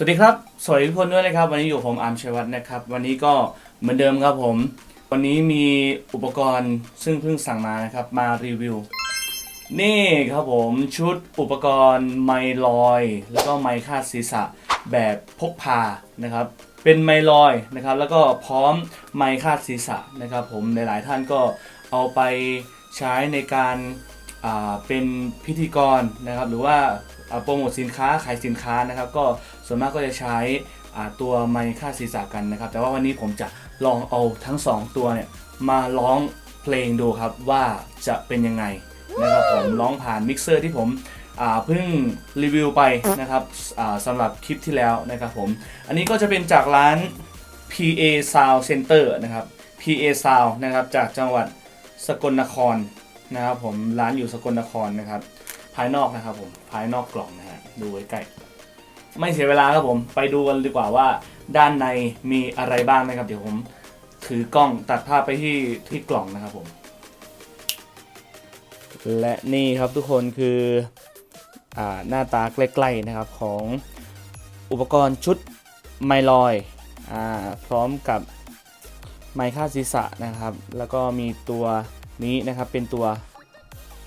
สวัสดีครับ สวัสดีทุกคนด้วยนะครับ วันนี้อยู่ผมอาร์มชัยวัฒน์นะครับ วันนี้ก็เหมือนเดิมครับผม วันนี้มีอุปกรณ์ซึ่งเพิ่งสั่งมานะครับ มารีวิว นี่ครับผมชุดอุปกรณ์ไมลอย แล้วก็ไมคาดศีรษะแบบพกพานะครับ เป็นไมลอยนะครับ แล้วก็พร้อมไมคาดศีรษะนะครับ ผมหลายๆท่านก็เอาไปใช้ในการเป็นพิธีกรนะครับ หรือว่า โปรโมทสินค้าขายสินค้านะครับก็ส่วนมากก็จะใช้ตัวไมค่าศีรษะกันนะครับ แต่ว่าวันนี้ผมจะลองเอาทั้งสองตัวเนี่ยมาร้องเพลงดูครับว่าจะเป็นยังไงนะครับผมร้องผ่านมิกเซอร์ที่ผมเพิ่งรีวิวไปนะครับสำหรับคลิปที่แล้วนะครับผม อันนี้ก็จะเป็นจากร้าน PA Sound Center นะครับ PA Sound นะครับจากจังหวัดสกลนครนะครับผมร้านอยู่สกลนครนะครับ ภายนอกนะครับผมภายนอกกล่องนะฮะดูไว้ใกล้ไม่เสียเวลาครับผมไปดูกันดีกว่าว่า ด้านในมีอะไรบ้างนะครับ เดี๋ยวผมถือกล้องตัดภาพไปที่ที่กล่องนะครับผม และนี่ครับทุกคนคืออหน้าตาใกล้ๆนะครับของอุปกรณ์ชุดไมลอยอพร้อมกับไมค์ค่าศีรษะนะครับ แล้วก็มีตัวนี้นะครับเป็นตัว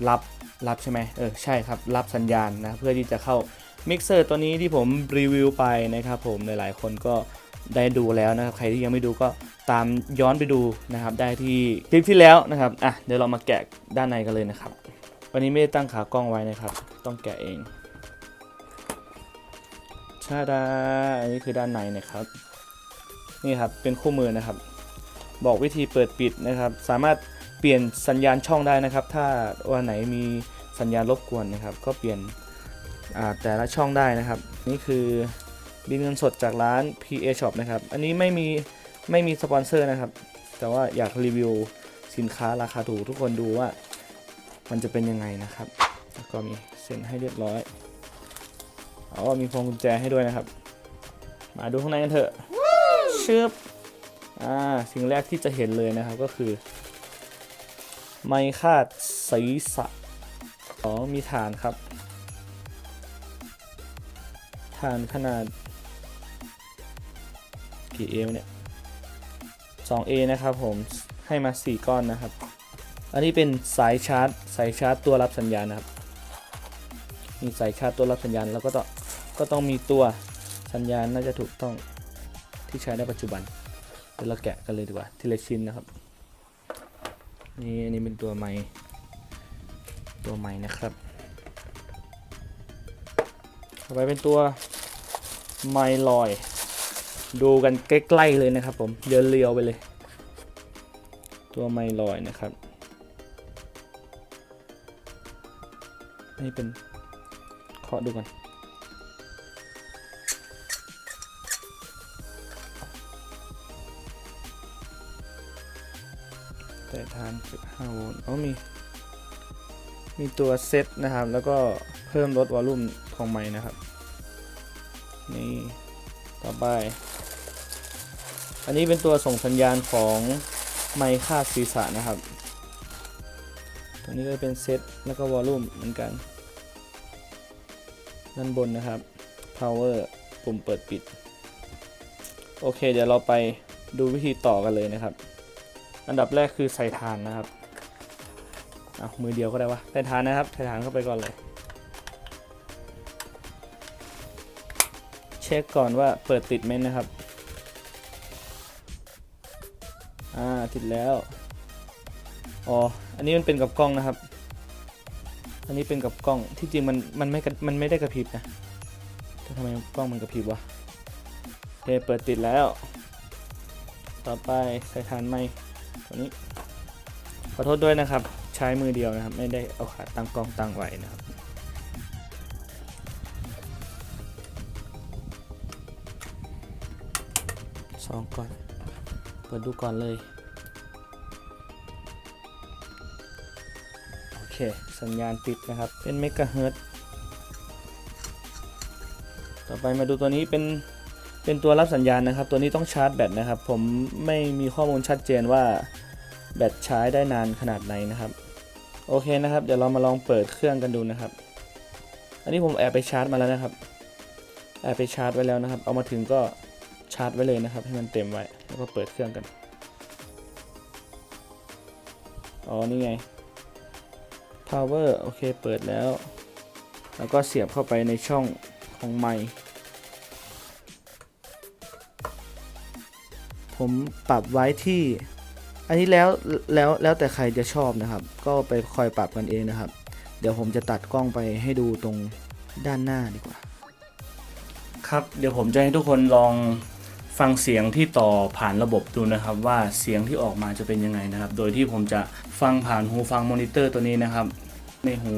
รับ รับใช่ไหมเออใช่ครับ รับสัญญาณนะเพื่อที่จะเข้ามิกเซอร์ตัวนี้ที่ผมรีวิวไปนะครับผมหลายๆ คนก็ได้ดูแล้วนะครับ ใครที่ยังไม่ดูก็ตามย้อนไปดูนะครับ ได้ที่คลิปที่แล้วนะครับอะเดี๋ยวเรามาแกะด้านในกันเลยนะครับ วันนี้ไม่ได้ตั้งขากล้องไว้นะครับ ต้องแกะเองชาดาอันนี้คือด้านในนะครับนี่ครับเป็นคู่มือนะครับ บอกวิธีเปิดปิดนะครับ สามารถ เปลี่ยนสัญญาณช่องได้นะครับ ถ้าวันไหนมีสัญญาณรบกวนนะครับ ก็เปลี่ยนอ่าแต่ละช่องได้นะครับ นี่คือบินเงินสดจากร้าน PA Shop นะครับ อันนี้ไม่มีไม่มีสปอนเซอร์นะครับ แต่ว่าอยากรีวิวสินค้าราคาถูกทุกคนดูว่ามันจะเป็นยังไงนะครับ แล้วก็มีเซ็นให้เรียบร้อยอ๋อมีพวงกุญแจให้ด้วยนะครับ มาดูข้างในกันเถอะชึบอ่าสิ่งแรกที่จะเห็นเลยนะครับก็คือ ไม้คาดศีรษะสอมีฐานครับ ฐานขนาดกี่เอเนี่ย 2A นะครับผมให้มา 4 ก้อนนะครับ อันนี้เป็นสายชาร์จ สายชาร์จตัวรับสัญญาณนะครับ มีสายชาร์จตัวรับสัญญาณแล้วก็ต้องก็ต้องมีตัวสัญญาณน่าจะถูกต้องที่ใช้ในปัจจุบันเดี๋ยวเราแกะกันเลยดีกว่าทีละชิ้นนะครับ นี่อันนี้เป็นตัวไม้ตัวไม้นะครับต่อไปเป็นตัวไมลอย ดูกันใกล้ๆเลยนะครับผมเดินเรียวไปเลย ตัวไมลอยนะครับนี่เป็นเคาะดูกัน แต่ทาน15โวลต์อ๋อมี มีตัวเซตนะครับ แล้วก็เพิ่มลดวอลลุ่มของไม้นะครับ นี่ ต่อไป อันนี้เป็นตัวส่งสัญญาณของไมค์ค่าดศีรษะนะครับตัวนี้ก็เป็นเซตแล้วก็วอลลุ่มเหมือนกัน ด้านบนนะครับ power ปุ่มเปิดปิด โอเค เดี๋ยวเราไปดูวิธีต่อกันเลยนะครับ อันดับแรกคือใส่ฐานนะครับเอามือเดียวก็ได้วะใส่ฐานนะครับใส่ฐานเข้าไปก่อนเลย เช็คก่อนว่าเปิดติดไหมนะครับ อ่าติดแล้ว อ๋อ อันนี้มันเป็นกับกล้องนะครับ อันนี้เป็นกับกล้องที่จริงมันมันไม่กระมันไม่ได้กระพริบนะแต่ทำไมกล้องมันกระพริบวะโอเคเปิดติดแล้ว ต่อไปใส่ฐานไหม ตัวนี้ ขอโทษด้วยนะครับ ใช้มือเดียวนะครับ ไม่ได้เอาขาตั้งกล้องตั้งไว้นะครับ สองก่อน เปิดดูก่อนเลย โอเค สัญญาณติดนะครับ เป็นเมกะเฮิรตซ์ต่อไปมาดูตัวนี้เป็นเป็นตัวรับสัญญาณนะครับ ตัวนี้ต้องชาร์จแบตนะครับ ผมไม่มีข้อมูลชัดเจนว่า แบตใช้ได้นานขนาดไหนนะครับ โอเคนะครับ เดี๋ยวเรามาลองเปิดเครื่องกันดูนะครับ อันนี้ผมแอบไปชาร์จมาแล้วนะครับ แอบไปชาร์จไว้แล้วนะครับ เอามาถึงก็ชาร์จไว้เลยนะครับ ให้มันเต็มไว้แล้วก็เปิดเครื่องกันอ๋อนี่ไง power โอเคเปิดแล้ว แล้วก็เสียบเข้าไปในช่องของไมค์ผมปรับไว้ที่ อันนี้แล้วแล้วแล้วแต่ใครจะชอบนะครับ ก็ไปคอยปรับกันเองนะครับ เดี๋ยวผมจะตัดกล้องไปให้ดูตรงด้านหน้าดีกว่า ครับเดี๋ยวผมจะให้ทุกคนลองฟังเสียงที่ต่อผ่านระบบดูนะครับ ว่าเสียงที่ออกมาจะเป็นยังไงนะครับ โดยที่ผมจะฟังผ่านหูฟังมอนิเตอร์ตัวนี้นะครับ ในหู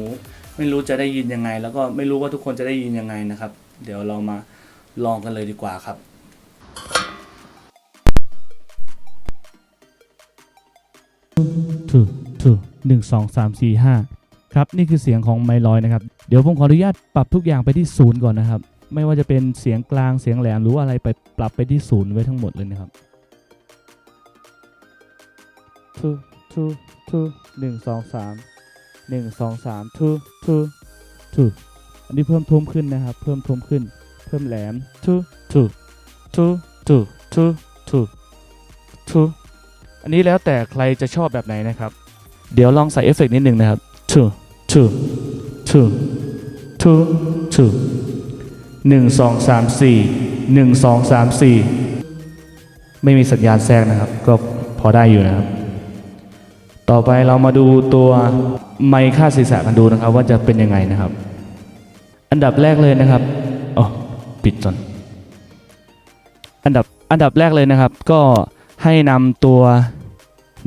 ไม่รู้จะได้ยินยังไง แล้วก็ไม่รู้ว่าทุกคนจะได้ยินยังไงนะครับ เดี๋ยวเรามาลองกันเลยดีกว่าครับ ถูกถูกหนึ่งสองสามสี่ห้าครับนี่คือเสียงของไมลอยนะครับ เดี๋ยวผมขออนุญาตปรับทุกอย่างไปที่ศูนย์ก่อนนะครับ ไม่ว่าจะเป็นเสียงกลางเสียงแหลมหรือว่าอะไรไปปรับไปที่ศูนย์ไว้ทั้งหมดเลยนะครับทูทูทูหนึ่งสองสามหนึ่งสองสามทูทูทูอันนี้เพิ่มทุ้มขึ้นนะครับ เพิ่มทุ้มขึ้น เพิ่มแหลมทูทูทูทูทูทูทู อันนี้แล้วแต่ใครจะชอบแบบไหนนะครับ เดี๋ยวลองใส่เอฟเฟกต์นิดนึงนะครับ two two two two two หนึ่งสองสามสี่หนึ่งสองสามสี่ไม่มีสัญญาณแทรกนะครับ ก็พอได้อยู่นะครับ ต่อไปเรามาดูตัวไมค์ค่าศีรษะกันดูนะครับ ว่าจะเป็นยังไงนะครับ อันดับแรกเลยนะครับอ๋อปิดจนอันดับอันดับแรกเลยนะครับ ก็ ให้นำตัว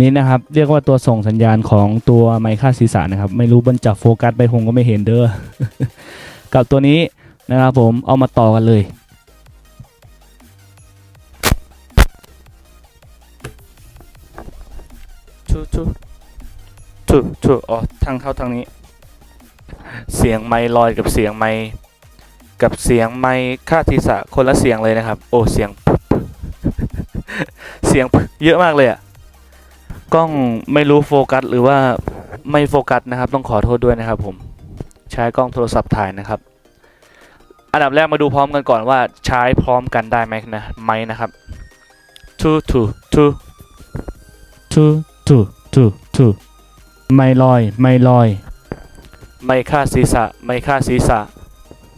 นี้นะครับ เรียกว่าตัวส่งสัญญาณของตัวไมค์ค่าศีรษะนะครับ ไม่รู้มันจะโฟกัสไปคงก็ไม่เห็นเด้อกับตัวนี้นะครับผมเอามาต่อกันเลยชูชูชูชูอ๋อทางเข้าทางนี้ เสียงไมค์ลอยกับเสียงไมค์กับเสียงไมค์ค่าศีรษะคนละเสียงเลยนะครับ โอ้เสียง เสียงเยอะมากเลยอะกล้องไม่รู้โฟกัสหรือว่าไม่โฟกัสนะครับ ต้องขอโทษด้วยนะครับผมใช้กล้องโทรศัพท์ถ่ายนะครับ อันดับแรกมาดูพร้อมกันก่อนว่าใช้พร้อมกันได้ไหมนะไหมนะครับ two two two two two two two ไม่ลอย ไม่ลอย ไม่ค่าศีรษะ ไม่ค่าศีรษะ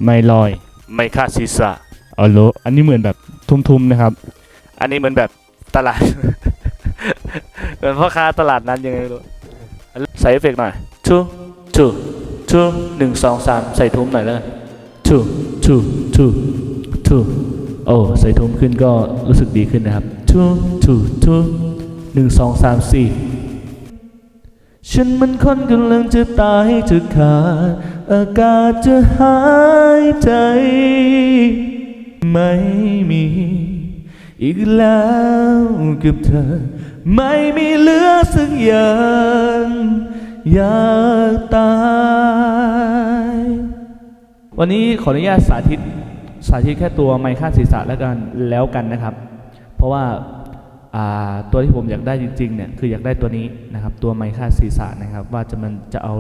ไม่ลอย ไม่ค่าศีรษะอ๋อโลอันนี้เหมือนแบบทุ่มๆนะครับ อันนี้เหมือนแบบ ตลาดเหมือนพ่อค้าตลาดนั้นยังไงไม่รู้ใส่เอฟเฟกหน่อยชูชูชูหนึ่งสองสามใส่ทุ้มหน่อยแล้วกันชูชูชูชูโอ้ใส่ทุ้มขึ้นก็รู้สึกดีขึ้นนะครับชูชูชูหนึ่งสองสามสี่ฉันมันคนกำลังจะตายจะขาดอากาศจะหายใจ ไม่มี อีกแล้วกับเธอ ไม่มีเหลือสักอย่างอยากตาย วันนี้ขออนุญาตสาธิตสาธิตแค่ตัวไมค์ค่าศีรษะแล้วกันแล้วกันนะครับ เพราะว่าาตัวที่ผมอยากได้จริงๆเนี่ยคืออยากได้ตัวนี้นะครับ ตัวไมค์ค่าศีรษะนะครับ ว่าจะมันจะเอา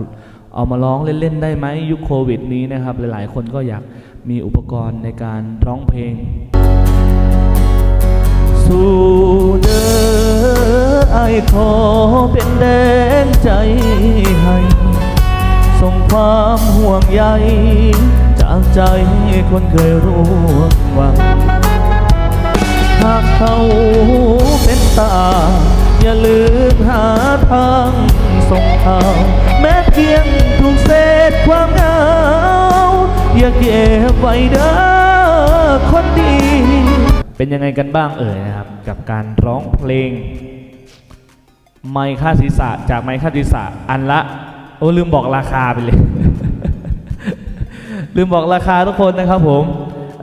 เอามาร้องเล่นๆได้ไหมยุคโควิดนี้นะครับ หลายๆคนก็อยากมีอุปกรณ์ในการร้องเพลง สู่เด้อไอขอเป็นแดงใจให้ส่งความห่วงใยจากใจคนเคยร่วมหวังหากเขาเป็นตา อย่าลืมหาทางส่งเขาแม้เพียงถูกเศษความเหงา อย่าเก็บไว้เด้อคนดี เป็นยังไงกันบ้างเอ่ยนะครับ กับการร้องเพลง ไมค์ค่าศีรษะจากไมค์ค่าศีรษะอันละ โอ้ลืมบอกราคาไปเลย ลืมบอกราคาทุกคนนะครับผม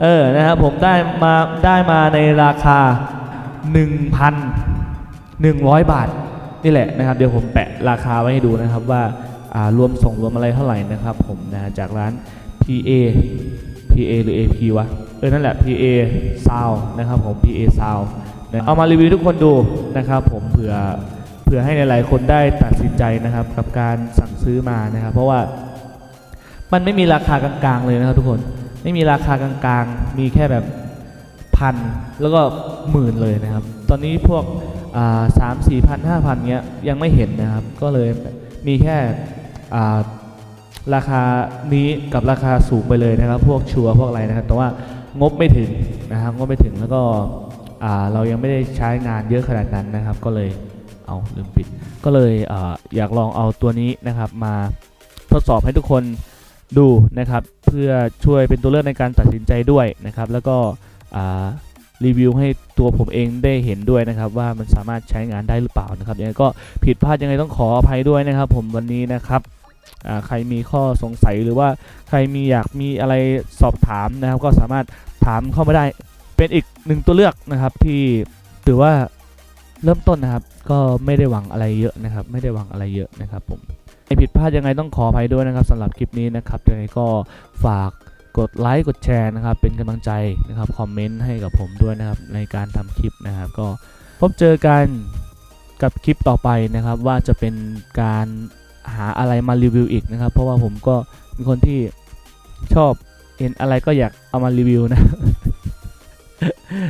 เออนะครับผมได้มาได้มาในราคา 1,100 บาท นี่แหละนะครับ เดี๋ยวผมแปะราคาไว้ให้ดูนะครับว่าอ่ารวมส่งรวมอะไรเท่าไหร่นะครับผมนะจากร้าน PA PA หรือ AP วะ เออนั่นแหละ PA Sound นะครับผม PA Sound นะเอามารีวิวทุกคนดูนะครับผมเผื่อเผื่อให้หลายๆคนได้ตัดสินใจนะครับกับการสั่งซื้อมานะครับ เพราะว่ามันไม่มีราคากลางๆเลยนะครับทุกคนไม่มีราคากลางๆ มีแค่แบบพันแล้วก็หมื่นเลยนะครับ ตอนนี้พวกสามสี่พันห้าพันเงี้ยยังไม่เห็นนะครับ ก็เลยมีแค่ราคานี้กับราคาสูงไปเลยนะครับ พวกชัวพวกอะไรนะครับ แต่ว่า งบไม่ถึงนะครับงบไม่ถึงแล้วก็เรายังไม่ได้ใช้งานเยอะขนาดนั้นนะครับ ก็เลยเอาลืมปิด ก็เลยออยากลองเอาตัวนี้นะครับ มาทดสอบให้ทุกคนดูนะครับ เพื่อช่วยเป็นตัวเลือกในการตัดสินใจด้วยนะครับ แล้วก็รีวิวให้ตัวผมเองได้เห็นด้วยนะครับ ว่ามันสามารถใช้งานได้หรือเปล่านะครับยังไงก็ผิดพลาดยังไงต้องขออภัยด้วยนะครับ ผมวันนี้นะครับใครมีข้อสงสัยหรือว่าใครมีอยากมีอะไรสอบถามนะครับ ก็สามารถ ถามเข้ามาได้ เป็นอีกหนึ่งตัวเลือกนะครับที่ถือว่าเริ่มต้นนะครับ ก็ไม่ได้หวังอะไรเยอะนะครับ ไม่ได้หวังอะไรเยอะนะครับผมไอผิดพลาดยังไงต้องขออภัยด้วยนะครับสำหรับคลิปนี้นะครับยังไงก็ฝากกดไลค์กดแชร์นะครับ เป็นกำลังใจนะครับคอมเมนต์ให้กับผมด้วยนะครับในการทำคลิปนะครับ ก็พบเจอกันกับคลิปต่อไปนะครับ ว่าจะเป็นการหาอะไรมารีวิวอีกนะครับ เพราะว่าผมก็เป็นคนที่ชอบ เห็นอะไรก็อยากเอามารีวิวนะ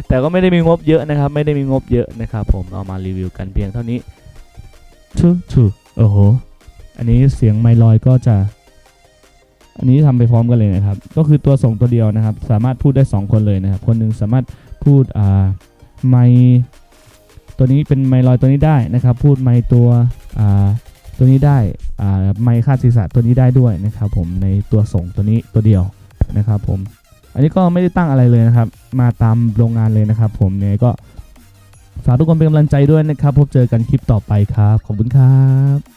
แต่ก็ไม่ได้มีงบเยอะนะครับ ไม่ได้มีงบเยอะนะครับ ผมเอามารีวิวกันเพียงเท่านี้ชูชูโอ้โห อันนี้เสียงไมลอยก็จะ อันนี้ทำไปพร้อมกันเลยนะครับ ก็คือตัวส่งตัวเดียวนะครับ สามารถพูดได้ 2 คนเลยนะครับ คนหนึ่งสามารถพูดอ่าไมตัวนี้เป็นไมลอยตัวนี้ได้นะครับ พูดไมตัวอ่าตัวนี้ได้อ่าไมค์คาดศีรษะตัวนี้ได้ด้วยนะครับ ผมในตัวส่งตัวนี้ตัวเดียว นะครับผม อันนี้ก็ไม่ได้ตั้งอะไรเลยนะครับ มาตามโรงงานเลยนะครับ ผมเนี่ยก็ฝากทุกคนเป็นกำลังใจด้วยนะครับ พบเจอกันคลิปต่อไปครับ ขอบคุณครับ